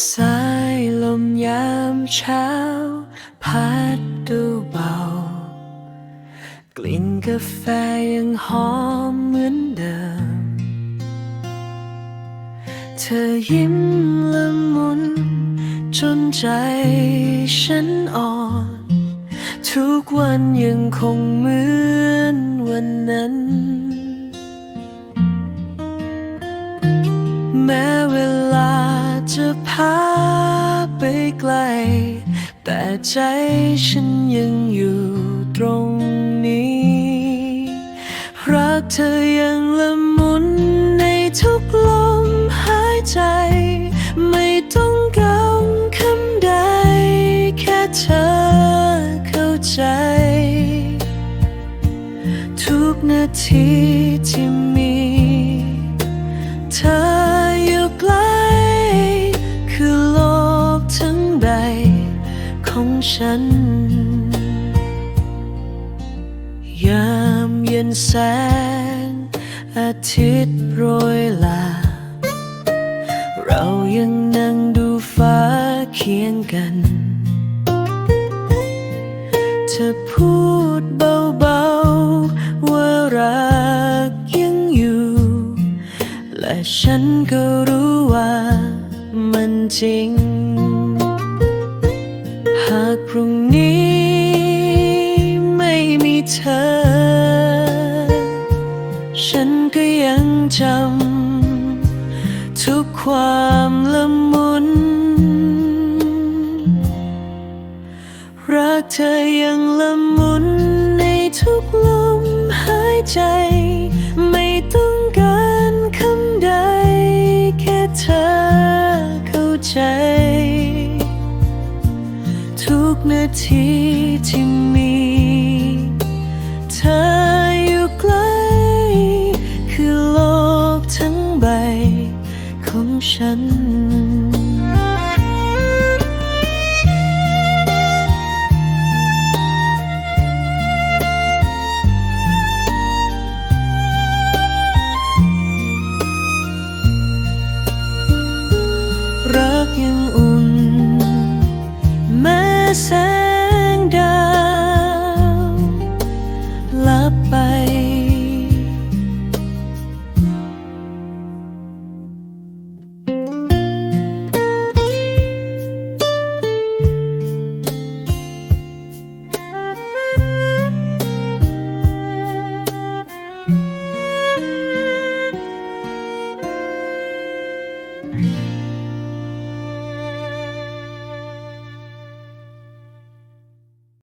สายามเช้า พัดดูเบา กลิ่นกาแฟยังหอมเหมือนเดิม เธอยิ้มละมุน จนใจฉันอ่อน ทุกวันยังคงเหมือนวันนั้น พาไปไกล แต่ใจฉันยังอยู่ตรงนี้ รักเธอยังละมุนในทุกลมหายใจ ไม่ต้องกังคำใด แค่เธอเข้าใจ ทุกนาทีที่ ฉัน ยามเย็นแสง อาทิตย์โรยลา เรายังนั่งดูฟ้าเคียงกัน เธอพูดเบาๆ ว่ารักยังอยู่ และฉันก็รู้ว่ามันจริง ก็ยังจำทุกความละมุน รักเธอยังละมุนในทุกลมหายใจ ไม่ต้องการคำใด แค่เธอเข้าใจ ทุกนาทีที่มีันรักยังอุ่นแม้แส